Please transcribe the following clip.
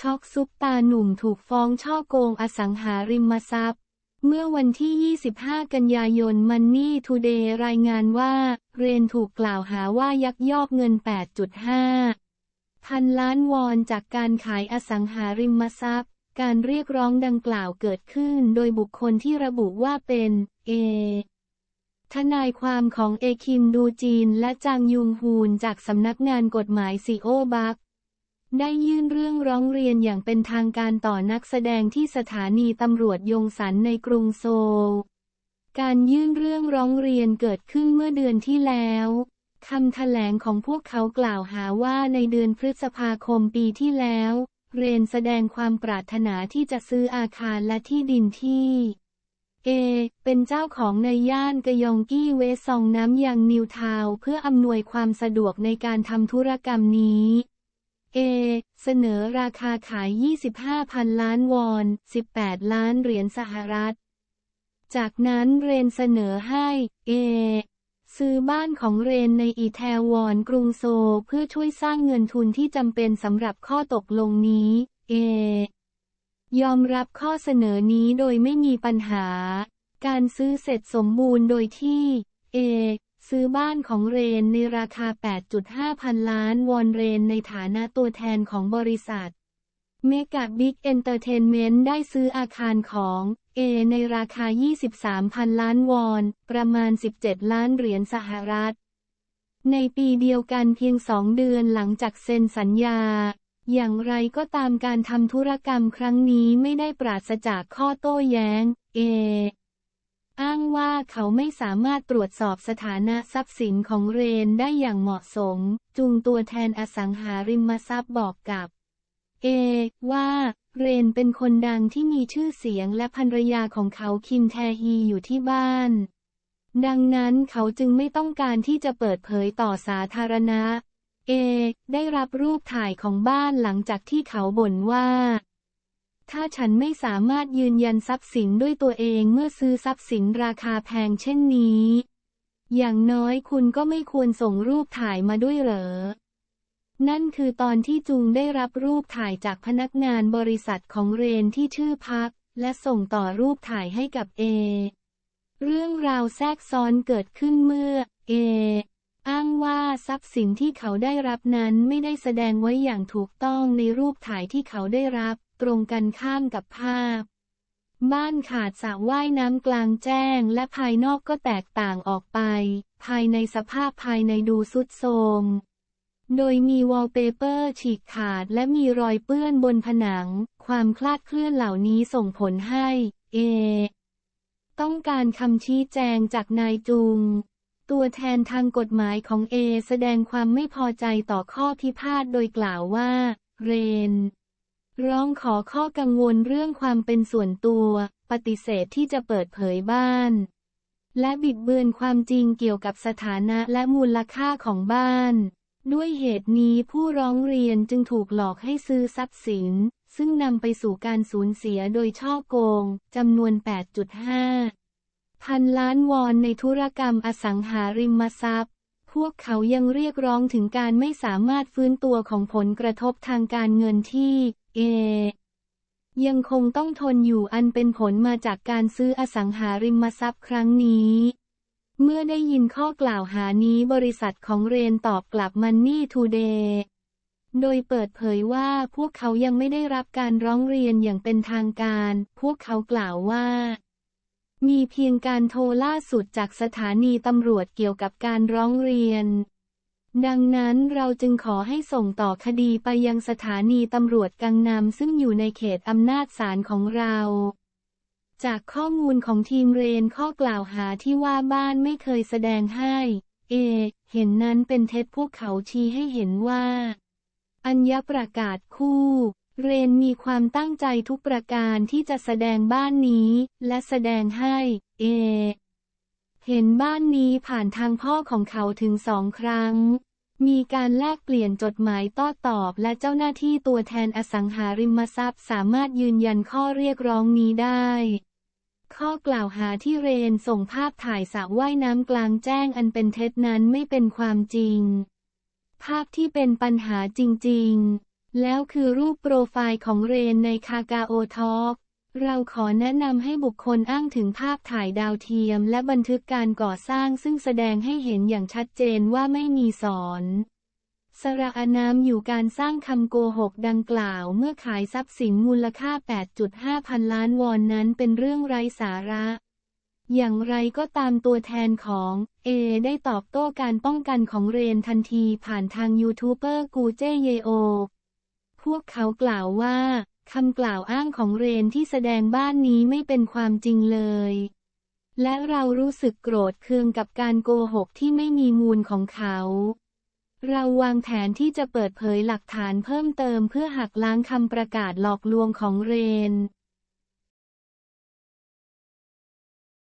ช็อกซุปตาหนุ่มถูกฟ้องช่อโกงอสังหาริมทรัพย์ เมื่อวันที่ 25 กันยายนมันนี่ทูเดย์รายงานว่า เรนถูกกล่าวหาว่ายักยอกเงิน 8.5 พันล้านวอนจากการขายอสังหาริมทรัพย์ การเรียกร้องดังกล่าวเกิดขึ้นโดยบุคคลที่ระบุว่าเป็น เอทนายความของเอคิมดูจีนและจางยุงฮูนจากสำนักงานกฎหมายซีโอบัก ได้ยื่นเรื่องร้องเรียนอย่างเป็นทางการต่อนักแสดงที่สถานีตำรวจยงสันในกรุงโซล การยื่นเรื่องร้องเรียนเกิดขึ้นเมื่อเดือนที่แล้วคำแถลงของพวกเขากล่าวหาว่าในเดือนพฤษภาคมปีที่แล้ว เรนแสดงความปรารถนาที่จะซื้ออาคารและที่ดินที่ เอ เป็นเจ้าของในย่านกยองกี้เวซองน้ำยังนิวทาวเพื่ออำนวยความสะดวกในการทำธุรกรรมนี้ เอ เสนอราคาขาย 25พันล้านวอน 18 ล้านเหรียญสหรัฐ จากนั้นเรนเสนอให้ เอ ซื้อบ้านของเรนในอีแทวอนกรุงโซลเพื่อช่วยสร้างเงินทุนที่จำเป็นสำหรับข้อตกลงนี้ เอ ยอมรับข้อเสนอนี้โดยไม่มีปัญหา การซื้อเสร็จสมบูรณ์โดยที่ เอ ซื้อบ้านของเรนในราคา 8.5 พันล้านวอนเรนในฐานะตัวแทนของบริษัท เมกาบิ๊กเอนเตอร์เทนเมนต์ได้ซื้ออาคารของเอในราคา 23 พันล้านวอน ประมาณ 17 ล้านเหรียญสหรัฐ ในปีเดียวกันเพียงสองเดือนหลังจากเซ็นสัญญา อย่างไรก็ตามการทำธุรกรรมครั้งนี้ไม่ได้ปราศจากข้อโต้แย้ง เอ อ้างว่าเขาไม่สามารถตรวจสอบสถานะทรัพย์สินของเรนได้อย่างเหมาะสม จุงตัวแทนอสังหาริมทรัพย์บอกกับ เอ ว่า เรนเป็นคนดังที่มีชื่อเสียงและภรรยาของเขาคิมแทฮีอยู่ที่บ้าน ดังนั้นเขาจึงไม่ต้องการที่จะเปิดเผยต่อสาธารณะ เอ ได้รับรูปถ่ายของบ้านหลังจากที่เขาบ่นว่า ถ้าฉันไม่สามารถยืนยันทรัพย์สินด้วยตัวเองเมื่อซื้อทรัพย์สินราคาแพงเช่นนี้ อย่างน้อยคุณก็ไม่ควรส่งรูปถ่ายมาด้วยเหรอ นั่นคือตอนที่จุงได้รับรูปถ่ายจากพนักงานบริษัทของเรนที่ชื่อพัก และส่งต่อรูปถ่ายให้กับเอ เรื่องราวแทรกซ้อนเกิดขึ้นเมื่อ เอ อ้างว่าทรัพย์สินที่เขาได้รับนั้นไม่ได้แสดงไว้อย่างถูกต้องในรูปถ่ายที่เขาได้รับ ตรงกันข้ามกับภาพ บ้านขาดสระว่ายน้ำกลางแจ้งและภายนอกก็แตกต่างออกไป ภายในสภาพภายในดูสุดโทมโดยมีวอลเปเปอร์ฉีกขาดและมีรอยเปื้อนบนผนัง ความคลาดเคลื่อนเหล่านี้ส่งผลให้ เอ ต้องการคำชี้แจงจากนายจุง ตัวแทนทางกฎหมายของเอแสดงความไม่พอใจต่อข้อพิพาทโดยกล่าวว่า เรน ร้องขอข้อกังวลเรื่องความเป็นส่วนตัว ปฏิเสธที่จะเปิดเผยบ้าน และบิดเบือนความจริงเกี่ยวกับสถานะและมูลค่าของบ้าน ด้วยเหตุนี้ผู้ร้องเรียนจึงถูกหลอกให้ซื้อทรัพย์สิน ซึ่งนำไปสู่การสูญเสียโดยช่อโกงจำนวน 8.5 พันล้านวอนในธุรกรรมอสังหาริมทรัพย์พวกเขายังเรียกร้องถึงการไม่สามารถฟื้นตัวของผลกระทบทางการเงินที่ เอ ยังคงต้องทนอยู่อันเป็นผลมาจากการซื้ออสังหาริมทรัพย์ครั้งนี้ เมื่อได้ยินข้อกล่าวหานี้บริษัทของเรนตอบกลับมันนี่ทูเดย์โดยเปิดเผยว่าพวกเขายังไม่ได้รับการร้องเรียนอย่างเป็นทางการ พวกเขากล่าวว่า มีเพียงการโทรล่าสุดจากสถานีตำรวจเกี่ยวกับการร้องเรียน ดังนั้นเราจึงขอให้ส่งต่อคดีไปยังสถานีตำรวจกังนำซึ่งอยู่ในเขตอำนาจศาลของเรา จากข้อมูลของทีมเรนข้อกล่าวหาที่ว่าบ้านไม่เคยแสดงให้ เอ เห็นนั้นเป็นเท็จพวกเขาชี้ให้เห็นว่า อัญญประกาศคู่ เรนมีความตั้งใจทุกประการที่จะแสดงบ้านนี้ และแสดงให้ เอ เห็นบ้านนี้ผ่านทางพ่อของเขาถึงสองครั้ง มีการแลกเปลี่ยนจดหมายต้อตอบและเจ้าหน้าที่ตัวแทนอสังหาริมทรัพย์สามารถยืนยันข้อเรียกร้องนี้ได้ ข้อกล่าวหาที่เรนส่งภาพถ่ายสระว่ายน้ำกลางแจ้งอันเป็นเท็จนั้นไม่เป็นความจริง ภาพที่เป็นปัญหาจริงๆ แล้วคือรูปโปรไฟล์ของเรนในคากาโอทอก เราขอแนะนำให้บุคคลอ้างถึงภาพถ่ายดาวเทียม และบันทึกการก่อสร้างซึ่งแสดงให้เห็นอย่างชัดเจนว่าไม่มีสอนสระอนามอยู่การสร้างคำโกหกดังกล่าว เมื่อขายทรัพย์สินมูลค่า 8.5 พันล้านวอนนั้นเป็นเรื่องไร้สาระ อย่างไรก็ตามตัวแทนของ เอ ได้ตอบโต้การป้องกันของเรนทันทีผ่านทางยูทูบเบอร์กูเจเยโอ พวกเขากล่าวว่า คำกล่าวอ้างของเรนที่แสดงบ้านนี้ไม่เป็นความจริงเลย และเรารู้สึกโกรธเคืองกับการโกหกที่ไม่มีมูลของเขา เราวางแผนที่จะเปิดเผยหลักฐานเพิ่มเติมเพื่อหักล้างคำประกาศหลอกลวงของเรน